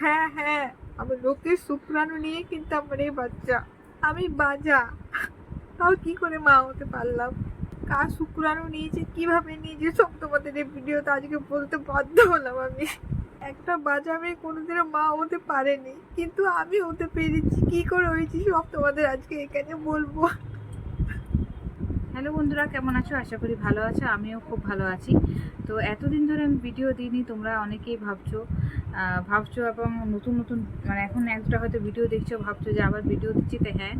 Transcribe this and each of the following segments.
হ্যাঁ হ্যাঁ আমার লোকের শুক্রাণু নিয়ে কিন্তু আমার এই বাচ্চা। আমি বাজা। তাও কি করে মা হতে পারলাম? কার শুক্রাণু নিয়েছে, কীভাবে নিয়েছে, সব তোমাদের এই ভিডিওতে আজকে বলতে বাধ্য হলাম আমি। একটা বাজা মেয়ে কোনোদিনও মা হতে পারেনি, কিন্তু আমি হতে পেরেছি। কি করে হয়েছি সব তোমাদের আজকে এখানে বলব? হ্যালো বন্ধুরা, কেমন আছো? আশা করি ভালো আছো, আমিও খুব ভালো আছি। তো এতদিন ধরে আমি ভিডিও দিইনি, তোমরা অনেকেই ভাবছ ভাবছ এবং নতুন নতুন মানে এখন একটা হয়তো ভিডিও দেখছ, ভাবছ যে আবার ভিডিও দিচ্ছি, তো হ্যাঁ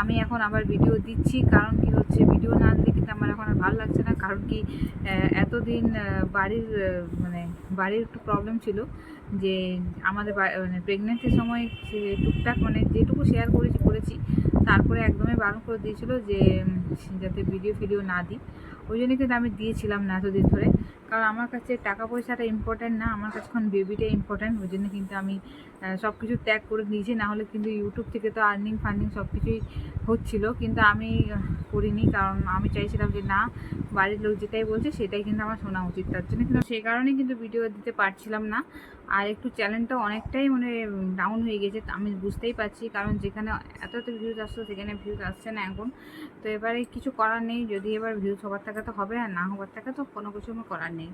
আমি এখন আবার ভিডিও দিচ্ছি। কারণ কি হচ্ছে ভিডিও না দিলে কিন্তু আমার এখন আর ভালো লাগছে না। কারণ কি এতদিন বাড়ির মানে বাড়ির একটু প্রবলেম ছিল যে আমাদের মানে প্রেগনেন্সির সময় টুকটাক মানে যেটুকু শেয়ার করেছি করেছি তারপরে একদমই বারণ করে দিয়েছিল যে যাতে ভিডিও ফিডিও না দিই। ওই জন্য কিন্তু আমি দিয়েছিলাম না এতদিন ধরে। কারণ আমার কাছে টাকা পয়সাটা ইম্পর্ট্যান্ট না, আমার কাছে এখন বেবিটাই ইম্পর্ট্যান্ট ওই জন্য কিন্তু আমি সব কিছু ত্যাগ করে দিয়েছি না হলে কিন্তু ইউটিউব থেকে তো আর্নিং ফার্নিং সব কিছুই হচ্ছিল। কিন্তু আমি করিনি। কারণ আমি চাইছিলাম যে, না, বাড়ির লোক যেটাই বলছে, সেটাই কিন্তু আমার শোনা উচিত। তার জন্য কিন্তু সেই কারণেই কিন্তু ভিডিও দিতে পারছিলাম না। আর একটু চ্যানেলটা অনেকটাই মানে ডাউন হয়ে গেছে। আমি বুঝতেই পারছি। কারণ যেখানে এত এত ভিউজ আসতো, সেখানে ভিউজ আসছে না এখন। তো এবারে কিছু করার নেই। যদি এবার ভিউজ হবার থাকে তো হবে আর না হবার থাকে তো কোনো কিছু আমার করার নেই।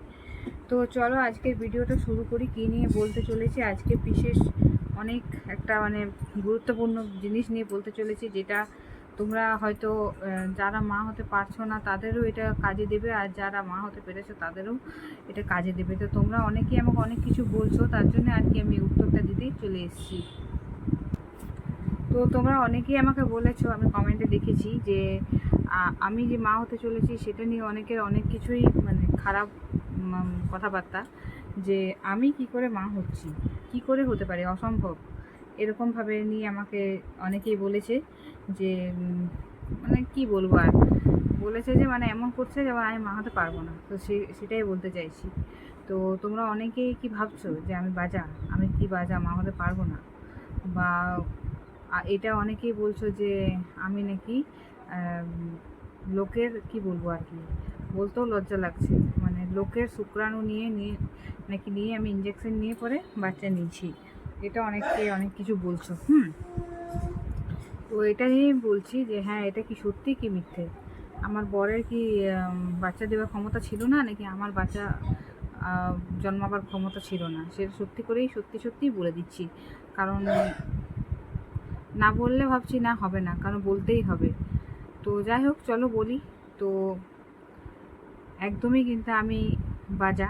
তো চলো আজকের ভিডিওটা শুরু করি, কী নিয়ে বলতে চলেছি? আজকে বিশেষ অনেক একটা মানে গুরুত্বপূর্ণ জিনিস নিয়ে বলতে চলেছি, যেটা তোমরা হয়তো যারা মা হতে পারছ না, তাদেরও এটা কাজে দেবে আর যারা মা হতে পেরেছ, তাদেরও এটা কাজে দেবে। তো তোমরা অনেকেই আমাকে অনেক কিছু বলছো, তার জন্য আর কি আমি উত্তরটা দিতেই চলে এসেছি। তো তোমরা অনেকেই আমাকে বলেছ, আমি কমেন্টে দেখেছি যে আমি যে মা হতে চলেছি, সেটা নিয়ে অনেকের অনেক কিছুই মানে খারাপ কথাবার্তা যে আমি কি করে মা হচ্ছি? কি করে হতে পারে? অসম্ভব। এরকমভাবে নিয়ে আমাকে অনেকেই বলেছে যে মানে কি বলব আর? বলেছে যে মানে এমন করছে যেমন আমি মা হতে পারব না। তো সে, সেটাই বলতে চাইছি। তো তোমরা অনেকেই কি ভাবছ যে, আমি বাজা? আমি কি বাজা? মা হতে পারব না? বা এটা অনেকেই বলছো যে, আমি নাকি লোকের কি বলব আর কি? বলতেও লজ্জা লাগছে। মানে লোকের শুক্রাণু নিয়ে নিয়ে নাকি নিয়ে আমি ইঞ্জেকশন নিয়ে পরে বাচ্চা নিয়েছি। এটা অনেককে অনেক কিছু বলছো, হুম? তো এটা নিয়েই বলছি যে হ্যাঁ এটা কি সত্যি কি মিথ্যে? আমার বরের কি বাচ্চা দেওয়ার ক্ষমতা ছিল না? নাকি আমার বাচ্চা জন্মাবার ক্ষমতা ছিল না? সেটা সত্যি করেই সত্যি সত্যিই বলে দিচ্ছি। কারণ না বললে ভাবছি না, হবে না। কারণ বলতেই হবে। তো যাই হোক, চলো বলি। তো একদমই কিন্তু আমি বাজা।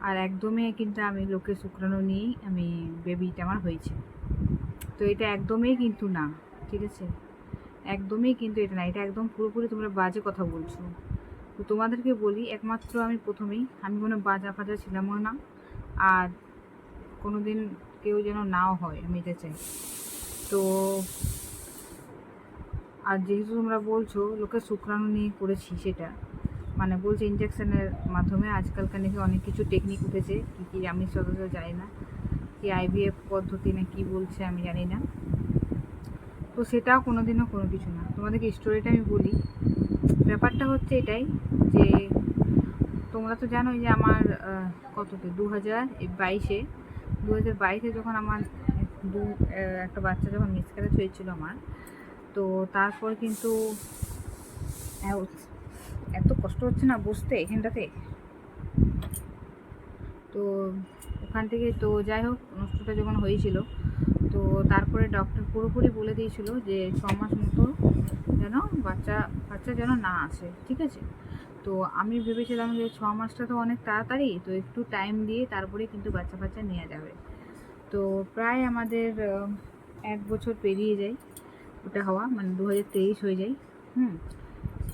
আর একদমই কিন্তু আমি লোকের শুক্রাণু নিয়েই আমি বেবিটা আমার হয়েছে। তো এটা একদমই কিন্তু না, ঠিক আছে? একদমই কিন্তু এটা না, এটা একদম পুরোপুরি তোমরা বাজে কথা বলছো। তো তোমাদেরকে বলি, একমাত্র আমি প্রথমেই, আমি কোনো বাজা ফাজা ছিলামও না। আর কোনো দিন কেউ যেন নাও হয়, আমি এটা চাই। তো আর যেহেতু তোমরা বলছো, লোকের শুক্রাণু নিয়ে করেছি সেটা। মানে বলছে ইঞ্জেকশনের মাধ্যমে আজকালকার নাকি অনেক কিছু টেকনিক উঠেছে, কী কী আমি সদস্য জানি না। কি আইভিএফ পদ্ধতি না কি বলছে আমি জানি না। তো সেটাও কোনো দিনও কোনো কিছু না। তোমাদেরকে স্টোরিটা আমি বলি। ব্যাপারটা হচ্ছে এটাই যে, তোমরা তো জানোই যে আমার কততে? দু হাজার বাইশে। দু হাজার বাইশে যখন আমার দু একটা বাচ্চা যখন মিসক্যারেজ হয়েছিল আমার তো তারপর কিন্তু এত কষ্ট হচ্ছে না বসতে এখানটাতে? তো ওখান থেকে তো যাই হোক নষ্টটা যখন হয়েছিল, তো তারপরে ডক্টর পুরোপুরি বলে দিয়েছিল যে ছ মাস মতো যেন বাচ্চা বাচ্চা যেন না আসে, ঠিক আছে? তো আমি ভেবেছিলাম যে ছ মাসটা তো অনেক তাড়াতাড়ি, তো একটু টাইম দিয়ে তারপরে কিন্তু বাচ্চা বাচ্চা নেওয়া যাবে। তো প্রায় আমাদের এক বছর পেরিয়ে যায়। ওটা হওয়া মানে দু হাজার তেইশ হয়ে যায়, হুম?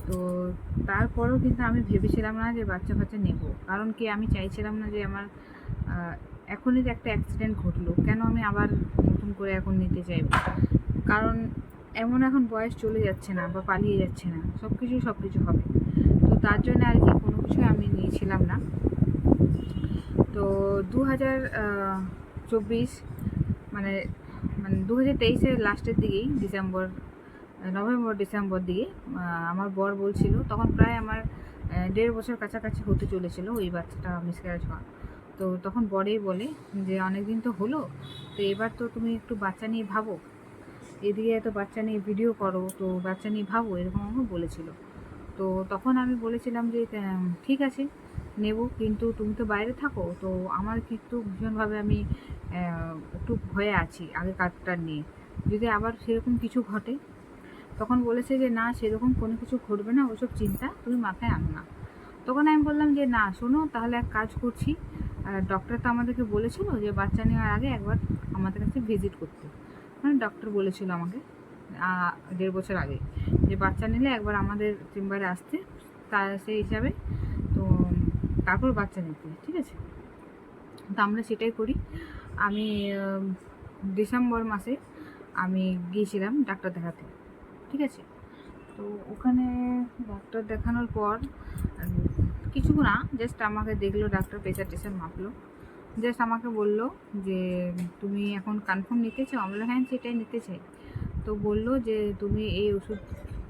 তো তারপরেও কিন্তু আমি ভেবেছিলাম না যে বাচ্চা ফাচ্চা নেব। কারণ কি, আমি চাইছিলাম না যে আমার এখনই যে একটা অ্যাক্সিডেন্ট ঘটলো, কেন আমি আবার নতুন করে এখন নিতে চাইব? কারণ এমন এখন বয়স চলে যাচ্ছে না বা পালিয়ে যাচ্ছে না সব কিছুই সব কিছু হবে। তো তার জন্য আর কি কোনো কিছু আমি নিয়েছিলাম না। তো দু হাজার চব্বিশ মানে মানে দু হাজার তেইশের লাস্টের দিকেই, ডিসেম্বর, নভেম্বর, ডিসেম্বর দিকে আমার বর বলছিল, তখন প্রায় আমার দেড় বছর কাছাকাছি হতে চলেছিল ওই বাচ্চাটা মিসক্যারেজ হওয়া। তো তখন বরেই বলে যে অনেক দিন তো হলো, তো এবার তো তুমি একটু বাচ্চা নিয়ে ভাবো। এদিকে তো বাচ্চা নিয়ে ভিডিও করো, তো বাচ্চা নিয়ে ভাবো, এরকম আমাকে বলেছিল। তো তখন আমি বলেছিলাম যে ঠিক আছে। নেব, কিন্তু তুমি তো বাইরে থাকো, তো আমার কিন্তু ভীষণভাবে আমি একটু ভয়ে আছি আগে কার্ডটা নিয়ে। যদি আবার সেরকম কিছু ঘটে, তখন বলেছে যে, না, সেরকম কোনো কিছু ঘটবে না, ওসব চিন্তা তুমি মাথায় আনো না। তখন আমি বললাম যে, না, শোনো, তাহলে এক কাজ করছি। ডক্টর তো আমাদেরকে বলেছিল যে, বাচ্চা নেওয়ার আগে একবার আমাদের কাছে ভিজিট করতে। মানে ডক্টর বলেছিল আমাকে দেড় বছর আগে, যে বাচ্চা নিলে একবার আমাদের চেম্বারে আসতে, তা, সেই হিসাবে তারপর বাচ্চা নিতে, ঠিক আছে? তো আমরা সেটাই করি। আমি ডিসেম্বর মাসে আমি গিয়েছিলাম ডাক্তার দেখাতে, ঠিক আছে? তো ওখানে ডাক্তার দেখানোর পর কিছু না জাস্ট আমাকে দেখল, ডাক্তার প্রেশার টেশার মাপলো। জাস্ট আমাকে বলল যে, তুমি এখন কনফার্ম নিতে চাও? আমরা হ্যাঁ সেটাই নিতে চাই। তো বলল যে, তুমি এই ওষুধ,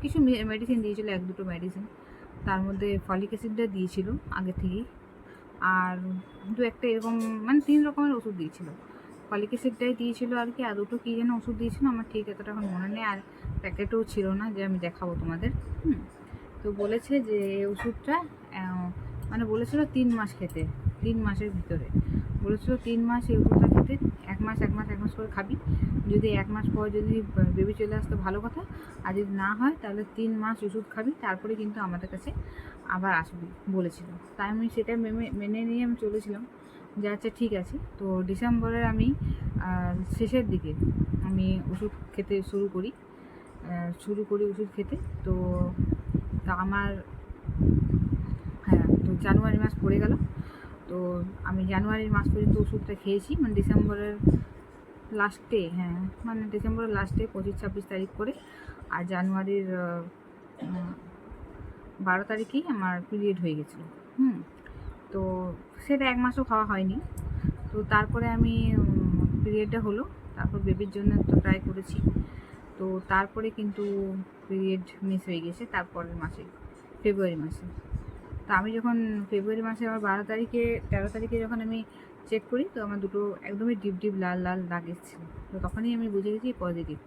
কিছু মেডিসিন দিয়েছিলো, এক দুটো মেডিসিন তার মধ্যে ফলিক অ্যাসিডটা দিয়েছিল আগে থেকেই। আর দু একটা এরকম মানে তিন রকমের ওষুধ দিয়েছিল। ফলিক অ্যাসিডটাই দিয়েছিল আর কি, আর দুটো কী যেন ওষুধ দিয়েছিল, আমার ঠিক এতটা এখন মনে নেই, আর প্যাকেটও ছিল না, যে আমি দেখাবো তোমাদের। হুম। তো বলেছে যে ওষুধটা মানে বলেছিল তিন মাস খেতে, তিন মাসের ভিতরে। বলেছিল তিন মাস এই ওষুধটা খেতে। এক মাস এক মাস এক মাস করে খাবি। যদি এক মাস পর যদি বেবি চলে আসতো ভালো কথা। আর যদি না হয়, তাহলে তিন মাস ওষুধ খাবি, তারপরে কিন্তু আমাদের কাছে আবার আসবি বলেছিল তাই আমি সেটা মেনে মেনে নিয়ে আমি চলেছিলাম। যে আচ্ছা ঠিক আছে। তো ডিসেম্বরের আমি শেষের দিকে আমি ওষুধ খেতে শুরু করি। শুরু করি ওষুধ খেতে। তো, তা আমার হ্যাঁ তো জানুয়ারি মাস পড়ে গেল। তো আমি জানুয়ারির মাস পর্যন্ত ওষুধটা খেয়েছি মানে ডিসেম্বরের লাস্টে হ্যাঁ মানে ডিসেম্বরের লাস্টে পঁচিশ ছাব্বিশ তারিখ করে। আর জানুয়ারির বারো তারিখেই আমার পিরিয়ড হয়ে গেছিল, হুম। তো সেটা এক মাসও খাওয়া হয়নি। তো তারপরে আমি পিরিয়ডটা হলো, তারপর বেবির জন্য তো ট্রাই করেছি। তো তারপরে কিন্তু পিরিয়ড মিস হয়ে গেছে, তারপরের মাসে ফেব্রুয়ারি মাসে। আমি যখন ফেব্রুয়ারি মাসে আমার বারো তারিখে, তেরো তারিখে যখন আমি চেক করি, তো আমার দুটো একদমই ডিপ ডিপ লাল লাল দাগ এসেছিল। তো তখনই আমি বুঝে গেছি পজিটিভ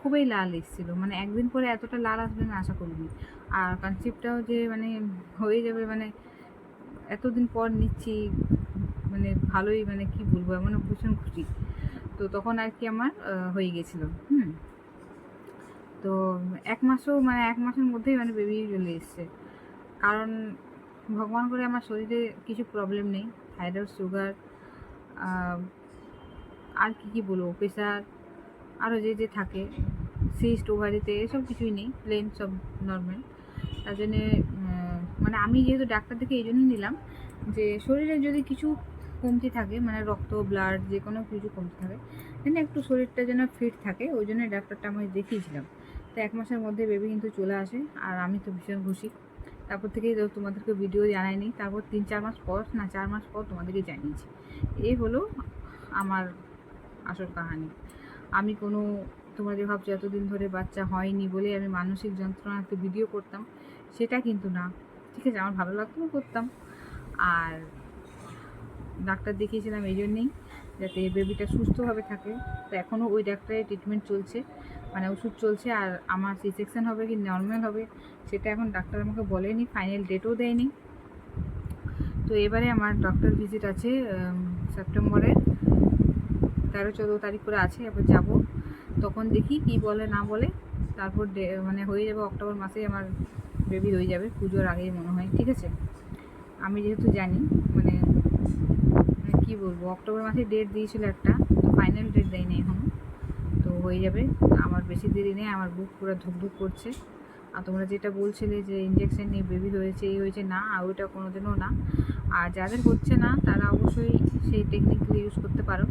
খুবই লাল এসেছিল। মানে একদিন পরে এতটা লাল আসবে আমি আশা করিনি। আর কনসেপ্টটাও যে মানে হয়ে যাবে মানে এতদিন পর নিচ্ছি মানে ভালোই মানে কি বলব মানে ভীষণ খুশি। তো তখন আর কি আমার হয়ে গেছিল। হুম। তো এক মাসও মানে এক মাসের মধ্যেই মানে বেবি চলে এসছে। কারণ ভগবান করে আমার শরীরে কিছু প্রবলেম নেই। থাইরয়েড সুগার আর কি কি বলব? প্রেশার আরও যে যে থাকে সিস্ট ওভারিতে এসব কিছুই নেই। প্লেন সব নর্মাল তার জন্যে মানে আমি যেহেতু ডাক্তার থেকে এই জন্যই নিলাম যে, শরীরে যদি কিছু কমতি থাকে মানে রক্ত ব্লাড যে কোনো কিছু কমতি থাকে যেন একটু শরীরটা যেন ফিট থাকে, ওই জন্য ডাক্তারটা আমি দেখিয়েছিলাম। তো এক মাসের মধ্যে বেবি কিন্তু চলে আসে, আর আমি তো ভীষণ খুশি। তারপর থেকেই তো তোমাদেরকে ভিডিও জানাইনি। তারপর তিন, চার মাস পর, না, চার মাস পর তোমাদেরকে জানিয়েছি। এই হলো আমার আসল কাহানি। আমি কোনো, তোমরা যে ভাবছ এতদিন ধরে বাচ্চা হয়নি বলে আমি মানসিক যন্ত্রণাতে ভিডিও করতাম, সেটা কিন্তু না। ঠিক আছে, আমার ভালো লাগতো, করতাম। আর ডাক্তার দেখিয়েছিলাম এই জন্যেই যাতে বেবিটা সুস্থভাবে থাকে। তো এখনও ওই ডাক্তারের ট্রিটমেন্ট চলছে। মানে ওষুধ চলছে আর আমার সি সেকশন হবে কি নর্মাল হবে, সেটা এখন ডাক্তার আমাকে বলেনি ফাইনাল ডেটও দেয়নি। তো এবারে আমার ডক্টর ভিজিট আছে সেপ্টেম্বরের তেরো, চোদ্দ তারিখ করে আছে, এবার যাব। তখন দেখি কি বলে, না বলে, তারপর মানে হয়ে যাবে অক্টোবর মাসে আমার বেবি হয়ে যাবে, পুজোর আগেই মনে হয়, ঠিক আছে? আমি যেহেতু জানি মানে মানে কী বলব, অক্টোবর মাসে ডেট দিয়েছিল একটা ফাইনাল ডেট দেয়নি এখনও হয়ে যাবে। আমার বেশি দেরি নেই আমার বুক পুরো ধুকধুক করছে। আর তোমরা যেটা বলছিলে যে ইঞ্জেকশন নিয়ে বেবি হয়েছে এই হয়েছে না আর ওইটা কোনোদিনও না। আর যাদের হচ্ছে না তারা অবশ্যই সেই টেকনিকগুলো ইউজ করতে পারো।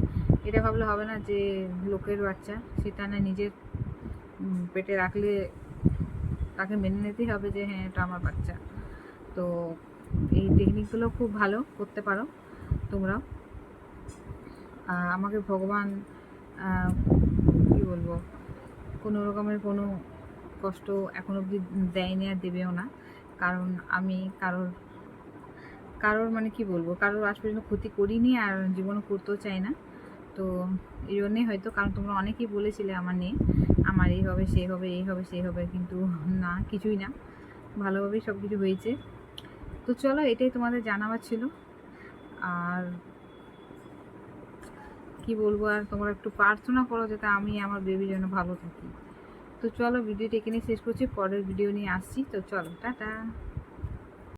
এটা ভাবলে হবে না যে লোকের বাচ্চা সেটা না নিজের পেটে রাখলে তাকে মেনে নিতেই হবে যে হ্যাঁ এটা আমার বাচ্চা। তো এই টেকনিকগুলো খুব ভালো করতে পারো তোমরাও। আহ, আমাকে ভগবান বলব? কোনো রকমের কোনো কষ্ট এখন অবধি দেয়নি আর দেবেও না। কারণ আমি কারোর কারোর মানে কি বলব? কারোর আজ পর্যন্ত ক্ষতি করিনি আর জীবনে করতেও চাই না। তো এই জন্যেই হয়তো, কারণ তোমরা অনেকেই বলেছিলে আমার নিয়ে, আমার এই হবে সেই হবে, এই হবে সেই হবে, কিন্তু না, কিছুই না। ভালোভাবেই সব কিছু হয়েছে। তো চলো, এটাই তোমাদের জানাবার ছিল। আর কি বলব, আর তোমরা একটু প্রার্থনা করো যাতে আমি আমার বেবি যেন ভালো থাকি। তো চলো ভিডিওটা এখানে শেষ করছি, পরের ভিডিও নিয়ে আসছি। তো চলো, টাটা।